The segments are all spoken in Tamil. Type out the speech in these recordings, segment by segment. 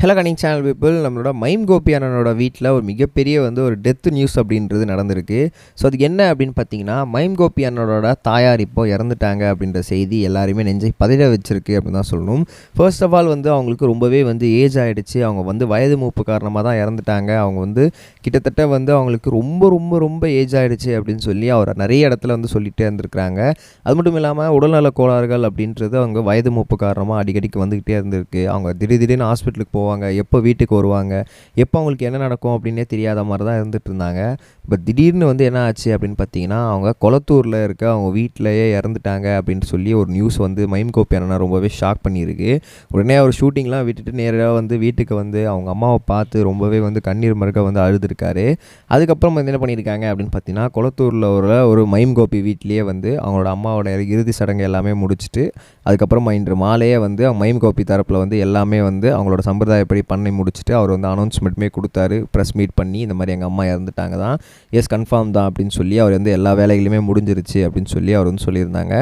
ஹலோ கனிங் சேனல் பீப்புள் நம்மளோட மைம் கோபி அண்ணனோட வீட்டில் ஒரு மிகப்பெரிய வந்து ஒரு டெத் நியூஸ் அப்படின்றது நடந்திருக்கு. ஸோ அதுக்கு என்ன அப்படின்னு பார்த்தீங்கன்னா மைம் கோபி அண்ணனோட தாயார் இப்போ இறந்துட்டாங்க அப்படின்ற செய்தி எல்லாருமே நெஞ்சை பதிர வச்சிருக்கு அப்படின்னு தான் சொல்லணும். ஃபர்ஸ்ட் ஆஃப் ஆல் வந்து அவங்களுக்கு ரொம்பவே வந்து ஏஜ் ஆகிடுச்சு அவங்க வந்து வயது மூப்பு காரணமாக தான் இறந்துட்டாங்க. அவங்க வந்து கிட்டத்தட்ட வந்து அவங்களுக்கு ரொம்ப ரொம்ப ரொம்ப ஏஜ் ஆகிடுச்சு அப்படின்னு சொல்லி அவர் நிறைய இடத்துல வந்து சொல்லிகிட்டே இருந்திருக்கிறாங்க. அது மட்டும் இல்லாமல் உடல்நல கோளாறுகள் அப்படின்றது அவங்க வயது மூப்பு காரணமாக அடிக்கடிக்கு வந்துக்கிட்டே இருந்திருக்கு. அவங்க திடீர் திடீர்னு ஹாஸ்பிட்டலுக்கு போவாங்க எப்போ வீட்டுக்கு வருவாங்க எப்போ அவங்களுக்கு என்ன நடக்கும் அப்படின்னே தெரியாத மாதிரி தான் இருந்துட்டு இருந்தாங்க பட் திடீர்னு வந்து என்ன ஆச்சு அப்படின்னு பார்த்தீங்கன்னா அவங்க கொளத்தூரில் இருக்க அவங்க வீட்டிலேயே இறந்துட்டாங்க அப்படின்னு சொல்லி ஒரு நியூஸ் வந்து மைம் கோப்பி அண்ணா ரொம்பவே ஷாக் பண்ணியிருக்கு. உடனே அவர் ஷூட்டிங்லாம் விட்டுட்டு நேராக வந்து வீட்டுக்கு வந்து அவங்க அம்மாவை பார்த்து ரொம்பவே வந்து கண்ணீர் மறுக்க வந்து அழுதுருக்காரு. அதுக்கப்புறம் வந்து என்ன பண்ணியிருக்காங்க அப்படின்னு பார்த்தீங்கன்னா கொளத்தூரில் ஒரு ஒரு மைம் கோப்பி வீட்லேயே வந்து அவங்களோட அம்மாவோட இறுதி சடங்கு எல்லாமே முடிச்சுட்டு அதுக்கப்புறமா இன்று மாலையே வந்து அவங்க மைம் கோபி தரப்பில் வந்து எல்லாமே வந்து அவங்களோட எப்படி பண்ணி முடிச்சுட்டு அவர் வந்து அனௌன்ஸ்மெண்ட்டுமே கொடுத்தாரு. ப்ரெஸ் மீட் பண்ணி இந்த மாதிரி எங்கள் அம்மா இறந்துட்டாங்க தான். எஸ் கன்ஃபார்ம் தான் அப்படின்னு சொல்லி அவர் வந்து எல்லா வேலைகளுமே முடிஞ்சிருச்சு அப்படின்னு சொல்லி அவர் வந்து சொல்லியிருந்தாங்க.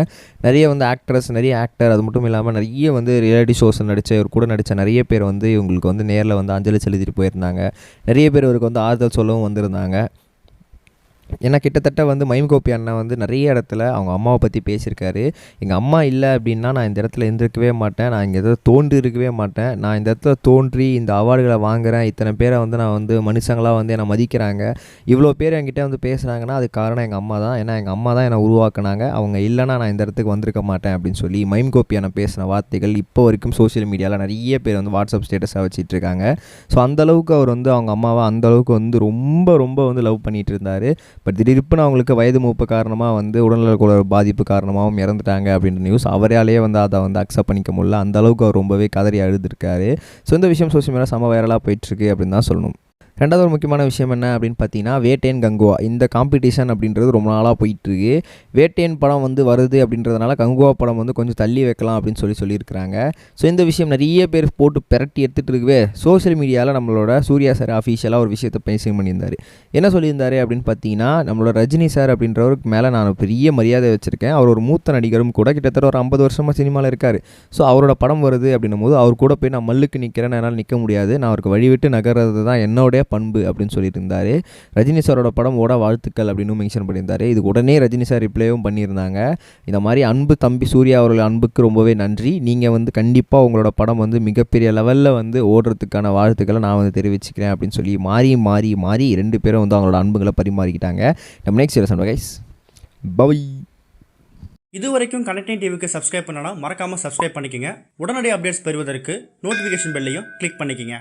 நிறைய வந்து ஆக்ட்ரஸ் நிறைய ஆக்டர் அது மட்டும் இல்லாமல் நிறைய வந்து ரியாலிட்டி ஷோஸ் நடித்த இவர் கூட நடித்த நிறைய பேர் வந்து இவங்களுக்கு வந்து நேரில் வந்து அஞ்சலி செலுத்திட்டு போயிருந்தாங்க. நிறைய பேர் இவருக்கு வந்து ஆறுதல் சொல்லவும் வந்திருந்தாங்க. ஏன்னா கிட்டத்தட்ட வந்து மைம் கோபி அண்ணா வந்து நிறைய இடத்துல அவங்க அம்மாவை பற்றி பேசியிருக்காரு. எங்கள் அம்மா இல்லை அப்படின்னா நான் இந்த இடத்துல இருந்திருக்கவே மாட்டேன். நான் இங்கே இடத்துல தோன்றி இருக்கவே மாட்டேன். நான் இந்த இடத்துல தோன்றி இந்த அவார்டுகளை வாங்குகிறேன் இத்தனை பேரை வந்து நான் வந்து மனுஷங்களாக வந்து என்னை மதிக்கிறாங்க. இவ்வளோ பேர் என்கிட்ட வந்து பேசுகிறாங்கன்னா அதுக்கு காரணம் எங்கள் அம்மா தான். ஏன்னா எங்கள் அம்மா தான் என்னை உருவாக்குனாங்க. அவங்க இல்லைன்னா நான் இந்த இடத்துக்கு வந்திருக்க மாட்டேன் அப்படின்னு சொல்லி மைம் கோபி அண்ணா பேசின வார்த்தைகள் இப்போ வரைக்கும் சோஷியல் மீடியாவில் நிறைய பேர் வந்து வாட்ஸ்அப் ஸ்டேட்டஸாக வச்சுட்டு இருக்காங்க. ஸோ அந்தளவுக்கு அவர் வந்து அவங்க அம்மாவை அந்தளவுக்கு வந்து ரொம்ப ரொம்ப வந்து லவ் பண்ணிகிட்டு இருந்தார். பட் திடீர்னு அவங்களுக்கு வயது மூப்பு காரணமாக வந்து உடல்நலக்குள்ள பாதிப்பு காரணமாகவும் இறந்துட்டாங்க அப்படின்ற நியூஸ் அவராலேயே வந்து அதை வந்து அக்செப்ட் பண்ணிக்க முடியல. அந்த அளவுக்கு அவர் ரொம்பவே கதறி அழுதுருக்காரு. ஸோ இந்த விஷயம் சோஷியல் மீடியா செம வைரலாக போயிட்டுருக்கு அப்படின்னு தான் சொல்லணும். ரெண்டாவது ஒரு முக்கியமான விஷயம் என்ன அப்படின்னு பார்த்தீங்கன்னா வேட்டேன் கங்குவா. இந்த காம்படிஷன் அப்படின்றது ரொம்ப நாளாக போயிட்டுருக்கு. வேட்டேன் படம் வந்து வருது அப்படின்றதுனால கங்குவா படம் வந்து கொஞ்சம் தள்ளி வைக்கலாம் அப்படின்னு சொல்லி சொல்லியிருக்கிறாங்க. ஸோ இந்த விஷயம் நிறைய பேர் போட்டு பெரட்டி எடுத்துகிட்டு இருக்கவே. சோஷியல் மீடியாவில் நம்மளோட சூர்யா சார் அஃபீஷியலாக ஒரு விஷயத்தை பேசி பண்ணியிருந்தார். என்ன சொல்லியிருந்தார் அப்படின்னு பார்த்தீங்கன்னா நம்மளோட ரஜினி சார் அப்படின்றவருக்கு மேலே நான் பெரிய மரியாதை வச்சுருக்கேன். அவர் ஒரு மூத்த நடிகரும் கூட கிட்டத்தட்ட ஒரு ஐம்பது வருஷமாக சினிமாவில் இருக்கார். ஸோ அவரோட படம் வருது அப்படின்னும் போது அவர் கூட போய் நான் மல்லுக்கு நிற்கிறேன்னு என்னால் நிற்க முடியாது. நான் அவருக்கு வழிவிட்டு நகர்றது தான் என்னோடைய பண்பு அப்படின்னு சொல்லிட்டு இருந்தார். ரஜினி சாரோட படம் ஓட வாழ்த்துக்கள் அப்படின்னு மென்ஷன் பண்ணியிருந்தார். இது உடனே ரஜினி சார் ரிப்ளையும் பண்ணியிருந்தாங்க. இந்த மாதிரி அன்பு தம்பி சூர்யா அவர்கள் அன்புக்கு ரொம்பவே நன்றி. நீங்கள் வந்து கண்டிப்பாக உங்களோட படம் வந்து மிகப்பெரிய லெவலில் வந்து ஓடுறதுக்கான வாழ்த்துக்களை நான் வந்து தெரிவிச்சுக்கிறேன் அப்படின்னு சொல்லி மாறி மாறி மாறி ரெண்டு பேரும் வந்து அவங்களோட அன்புகளை பரிமாறிக்கிட்டாங்க. நம்ம நெக்ஸ்ட் வீடியோ கைஸ் பை இது வரைக்கும் கனெக்டிங் டிவிக்கு சப்ஸ்கிரைப் பண்ணனா மறக்காமல் சப்ஸ்கிரைப் பண்ணிக்கங்க. உடனடி அப்டேட்ஸ் பெறுவதற்கு நோட்டிஃபிகேஷன் பெல்லையும் கிளிக் பண்ணிக்கங்க.